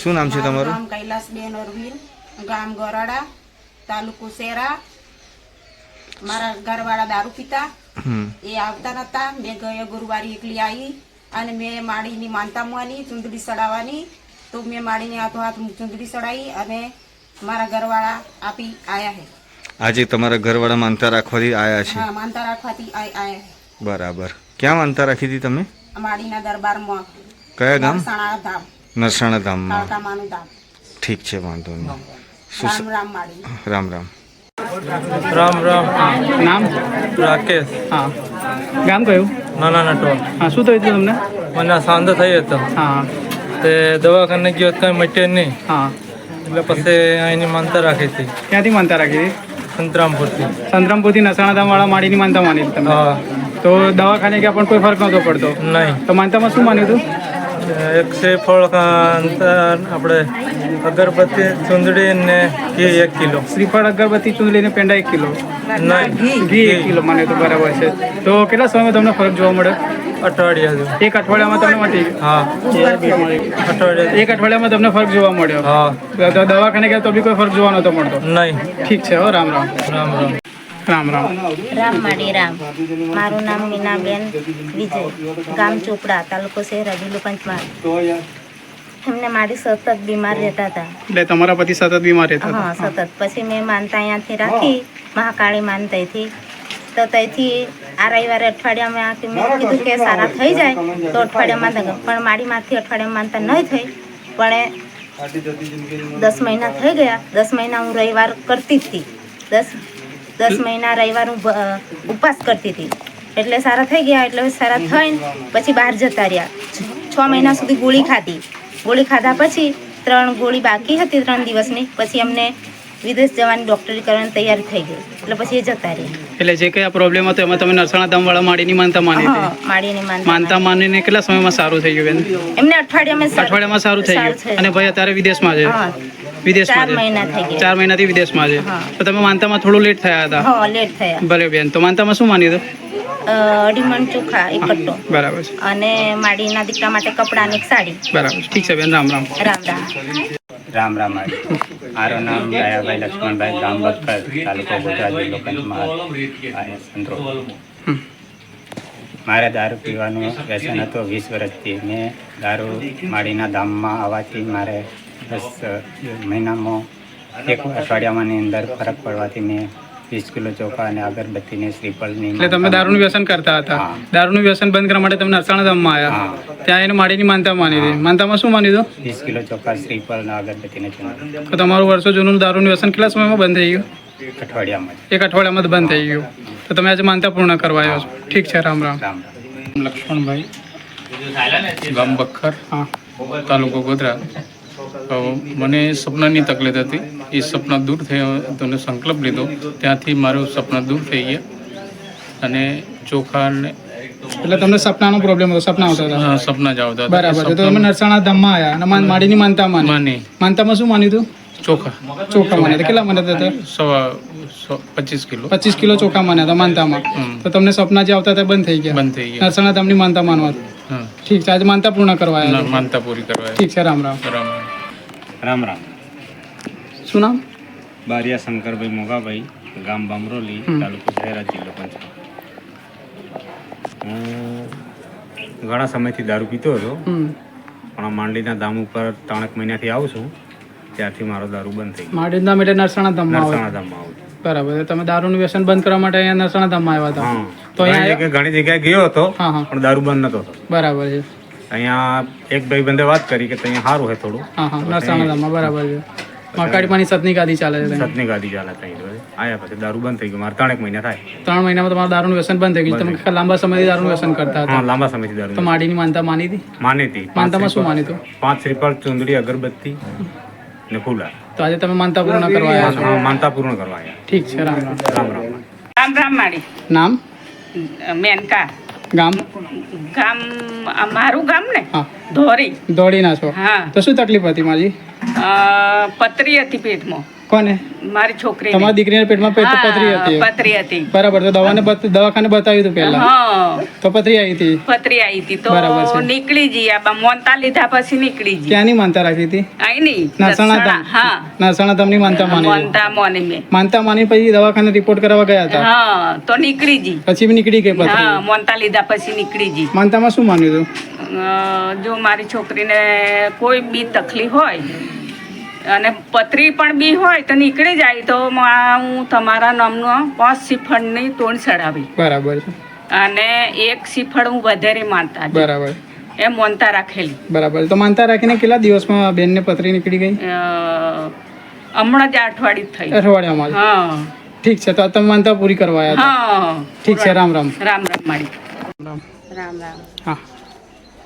શું નામ છે તમારું? નામ કૈલાસબેન અરવિંદ ગામ ગોરાડા તાલુકો સેરા મારા ઘરવાળા દારૂ પીતા. એ આવતા નતા. મેં ગયા ગુરુવારે એકલી આવી અને મેં માળીની માનતા મૂવાની ચૂંદડી સડાવવાની. તો મેં માળીને હાથો હાથ ચૂંદડી સડાવી અને મારા ઘરવાળા આપી આયા હે. આજે તમારા ઘરવાળા માનતા રાખવાથી આયા છે? હા માનતા રાખવાથી આયા હે. બરાબર. ક્યાં માનતા રાખી હતી તમે? માડીના દરબારમાં. કયા ગામ? સણા ધામ. નરસાણા ધામમાં ધામ. ઠીક છે વાંધો નહીં. શું રામ રામ માડી રામ રામ. રામ રામ. નામ? રાકેશ. હા. ગામ કયું? નાના નટવા હા શું થયું હતું તમને? મને સાંધો થઈ હતો. હા. તે દવાખાને ગયો કાંઈ મટ્યો નહીં. હા. એટલે પછી અહીંની માનતા રાખી હતી. ક્યાંથી માનતા રાખી હતી? સંતરામપુરથી. સંતરામપુરથી નસાણા ધામવાળા માડીની માનતા માની હતી તમે હા. તો દવાખાને ગયા પણ કોઈ ફરક નહોતો પડતો? નહીં. તો માનતામાં શું માન્યું હતું? એક શ્રીફળ આપણે અગરબત્તી ચુંદડી ને ઘી એક કિલો. શ્રીફળ અગરબત્તી ચુંદડી ને પેંડા એક કિલો. નહીં ઘી. એક કિલો મને તો બરાબર છે. તો કેટલા સમયમાં તમને ફરક જોવા મળે અઠવાડિયા એક અઠવાડિયામાં તમને મટી હા. અઠવાડિયા. એક અઠવાડિયામાં તમને ફરક જોવા મળ્યો? હા. દવાખાને ગયા તો બી કોઈ ફરક જોવા નતો મળતો? નહીં. ઠીક છે હો રામ રામ. રામ રામ. રામ રામ. રામ માડી રામ. મારું નામ મીનાબેન વિજય. ગામ ચોપડા તાલુકો શહેર જિલ્લો પંચમહાલ. એમને મારી સતત બીમાર રહેતા હતા. એટલે તમારા પતિ સતત બીમાર રહેતા હા હતા સતત. પછી મેં માનતા અહીંયાથી રાખી મહાકાળી માનતાથી તો તેથી આ રવિવારે અઠવાડિયામાં મેં કીધું કે સારા થઈ જાય તો અઠવાડિયામાં પણ પણ માડીમાંથી અઠવાડિયામાં માનતા નહીં થઈ. પણ એ દસ મહિના થઈ ગયા. દસ મહિના હું રવિવાર કરતી જ હતી. દસ દસ મહિના રવિવાર હું ઉપવાસ કરતી હતી. એટલે સારા થઈ ગયા એટલે સારા થઈને પછી બહાર જતા રહ્યા. છ- મહિના સુધી ગોળી ખાધી. ગોળી ખાધા પછી ત્રણ ગોળી બાકી હતી ત્રણ દિવસની. પછી અમને વિદેશ જવાની ડૉક્ટરી કરવાની તૈયારી થઈ ગઈ. એટલે પછી એ જતા રહ્યા. એટલે જે કઈ પ્રોબ્લેમ હતો એમાં તમે નરસાણા ધામવાળા માડીની માનતા માની હતી? માડીની માનતા માનતા માનીને કેટલા સમયમાં સારું થઈ ગયું એમને અઠવાડિયામાં અઠવાડિયામાં સારું થઈ ગયું. અને ભાઈ અત્યારે વિદેશમાં છે? હા. વિદેશમાં ચાર મહિના થઈ ગયા. ચાર મહિનાથી વિદેશમાં છે. તો તમે માનતામાં થોડું લેટ થયા હતા? હા લેટ થયા. ભલે બેન તો માનતામાં શું માન્યું હતું અ, અઢી મણ ચોખા એક કટ્ટો બરાબર છે. અને માડીના દીકરા માટે કપડાં અને સાડી. બરાબર છે. ઠીક છે બેન રામ રામ. રામ રામ. રામ રામ મારું નામ દયાભાઈ લક્ષ્મણભાઈ ગામ બક્કર તાલુકો ગોધરા જિલ્લો પંચમહાલ. આ મારે દારૂ પીવાનું વ્યસન હતું વીસ વર્ષથી. મેં દારૂ માડીના ધામમાં આવવાથી મારે દસ મહિનામાં એક અઠવાડિયામાંની અંદર ફરક પડવાથી મેં વીસ કિલો ચોખા અને અગરબત્તીને શ્રીફળની એટલે તમે દારૂનું વ્યસન કરતા હતા. દારૂનું વ્યસન બંધ કરવા માટે તમે નરસાણા ધામમાં આવ્યા હા. ત્યાં એને માડીની માનતા માની હતી. માનતામાં શું માની દો વીસ કિલો ચોખા શ્રીફળ અને અગરબત્તીને તો તમારું વર્ષો જૂનું દારૂનું વ્યસન કેટલા સમયમાં બંધ થઈ ગયું? અઠવાડિયામાં એક અઠવાડિયામાં બંધ થઈ ગયું. તો તમે આજે માનતા પૂર્ણ કરવા આવ્યો છો. ઠીક છે રામ રામ. રામ રામ. લક્ષ્મણભાઈ. ગામ બખર હા. તાલુકો ગોધરા મને સપનાની તકલીફ હતી. એ સપના દૂર થયા તેને સંકલ્પ લીધો. ત્યાંથી મારું સપના દૂર થઈ ગયા. અને ચોખા એટલે તમને સપનાનો પ્રોબ્લેમ હતો સપના આવતા હતા? સપના જ આવતા. બરાબર. તો તમે નરસાણા ધામમાં આવ્યા અને માન- માડીની માનતા માની? માની. માનતામાં શું માન્યું હતું? ચોખા. ચોખા માન્યા કેટલા માન્યા હતા? સવા પચીસ કિલો. પચીસ કિલો ચોખા માન્યા હતા માનતામાં. તો તમને સપના જે આવતા હતા બંધ થઈ ગયા? બંધ થઈ ગયા. નરસાણા ધામની માનતા માનવા? ઠીક છે. આજે માનતા પૂર્ણ કરવા. માનતા પૂરી કરવા ઠીક છે. રામ. રામ રામ. રામ રામ. શું નામ? બારિયા શંકરભાઈ મોગાભાઈ ગામ બામરોલી. તાલુકો શહેરા જિલ્લો પંચમહાલ. હું ઘણા સમયથી દારૂ પીતો હતો. પણ માંડલીના ધામ ઉપર ત્રણેક મહિનાથી આવું છું ત્યારથી મારો દારૂ બંધ થઈ માડીનું ધામ એટલે નરસાણા ધામમાં નરસાણા ધામમાં આવું બરાબર તમે દારૂનું વ્યસન બંધ કરવા માટે અહીંયા નરસાણા ધામમાં આવ્યા હતા. તો અહીંયા ઘણી જગ્યાએ ગયો હતો પણ દારૂ બંધ નતો બરાબર છે. અહીંયા એક ભાઈ બંદે વાત કરી કે અહીંયા સારું છે થોડું. હા હા નરસાણા બરાબર છે. મકાડીપાની સતની ગાદી ચાલે છે ત્યાં. સતની ગાદી ચાલે ત્યાં આયા પછી દારૂ બંધ થઈ ગયું મારે ત્રણેક મહિના થાય. ત્રણ મહિનામાં તમારું દારૂનું વ્યસન બંધ થઈ ગયું. તમે લાંબા સમયથી દારૂનું વ્યસન કરતા હતા. લાંબા સમયથી તો દારૂ માડીની માનતા માની હતી માની હતી માનતામાં શું માની હતું પાંચ શ્રીફળ ચુંદડી અગરબત્તી ને ફૂલા તો આજે તમે માનતા પૂર્ણ કરવા આવ્યા છો? માનતા પૂર્ણ કરવા આવ્યા ઠીક છે રામ રામ. રામ રામ. રામ રામ માડી. નામ? મેનકા. ગામ? ગામ મારું ગામ ને? ધોરી. ધોરીના છો. હા. તો શું તકલીફ હતી માજી? પતરી હતી પેટમાં. કોને? મારી છોકરી તમારી દીકરીના પેટમાં પેટ પથરી હતી. પથરી હતી. બરાબર તો દવાને દવાખાને બતાવ્યું હતું પહેલા? તો પથરી આવી હતી? પથરી આવી હતી. તો. નીકળી જઈ આ મોનતા લીધા પછી નીકળી જઈ ક્યાંની માનતા રાખી હતી? આઈ ની નરસાણા દસણા, ધામ. હા. નસણા ધામની માનતા માની માનતા માની મે. માનતા માની પછી દવાખાને રિપોર્ટ કરાવવા ગયા હતા? હા તો નીકળી જઈ પછી બી નીકળી ગઈ પથરી? હા મોનતા લીધા પછી નીકળી જઈ માનતામાં શું માન્યું હતું? જો મારી છોકરીને કોઈ બી તકલીફ હોય અને પતરી પણ બી હોય તો નીકળી જાય તો હું તમારા નામનો પાંચ શ્રીફળની તોણ ચડાવી. બરાબર છે. અને એક શ્રીફળ હું વધારે માનતા બરાબર. એ મોનતા રાખેલી. બરાબર. તો માનતા રાખીને કેટલા દિવસમાં બેનને પથરી નીકળી ગઈ? હમણાં જ અઠવાડિયું થઈ. અઠવાડિયામાં. હા. ઠીક છે તો તમે માનતા પૂરી કરવા આવ્યા હા. ઠીક છે રામ રામ. રામ રામ માડી રામ. રામ રામ. હા.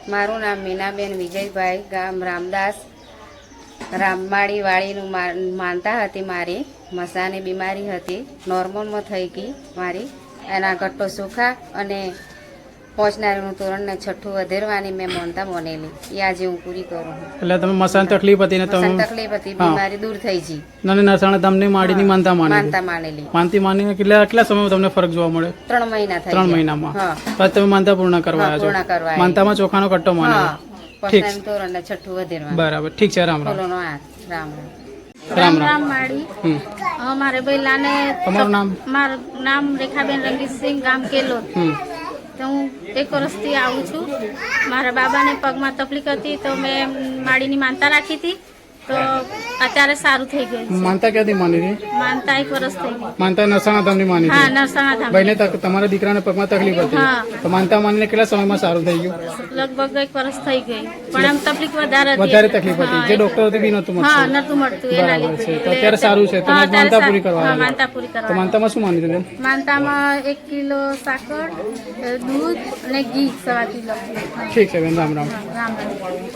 મારું નામ મીનાબેન વિજયભાઈ ગામ રામદાસ. રામમાળી વાળીનું માનતા હતી મારી મસાની બીમારી હતી નોર્મલમાં થઈ ગઈ મારી એના ગટ્ટો સુખા અને પહોંચનારીનું તોરણને છઠ્ઠું વધેરવાની મેં માનતા મોનેલી. એ આજે હું પૂરી કરું એટલે તમે મસાન તકલીફ હતી ને તમે તકલીફ હતી. બીમારી દૂર થઈ ગઈ. નાની તમને ધામની માડીની માનતા માની માનતા માનેલી. માનતી માની કેટલા કેટલા સમયમાં તમને ફરક જોવા મળે ત્રણ મહિના થાય ત્રણ મહિનામાં. હા. તમે માનતા પૂર્ણ કરવા પૂર્ણ કરવા. માનતામાં ચોખાનો કટ્ટો હા. માન્યો ઠીક તોરણ ને છઠ્ઠું વધેરવાનું. બરાબર. ઠીક છે રામ રામ. રામ રામ. રામ રામ. માળી. અમારે મારે બૈલાને તમારું નામ? મારું નામ રેખાબેન રંગીતસિંહ ગામ કેલો તો હું એક વર્ષથી આવું છું. મારા બાબાને પગમાં તકલીફ હતી તો મેં માળીની માનતા રાખી હતી. તો અત્યારે સારું થઈ ગયું માનતા ક્યાંથી માની રહી? માનતા એક વર્ષ થઈ ગઈ. માનતા નરસાણા ધામની માની હા નરસાણા ધામ ભાઈને તક- તમારા દીકરાને પગમાં તકલીફ હતી. તો માનતા માનીને કેટલા સમયમાં સારું થઈ ગયું? લગભગ એક વર્ષ થઈ ગઈ. પણ આમ તકલીફ વધારે હતી. વધારે તકલીફ હતી. જે ડોક્ટર હતી બી નતું હા નતું મળતું એના લીધે. તો અત્યારે સારું છે. તમે હા, માનતા પૂરી કરવા હા, માનતા પૂરી તો કરવા માનતામાં શું માની તમે માનતામાં એક કિલો સાકર દૂધ અને ઘી સવા કિલો ઠીક છે બેન રામ રામ. રામ રામ.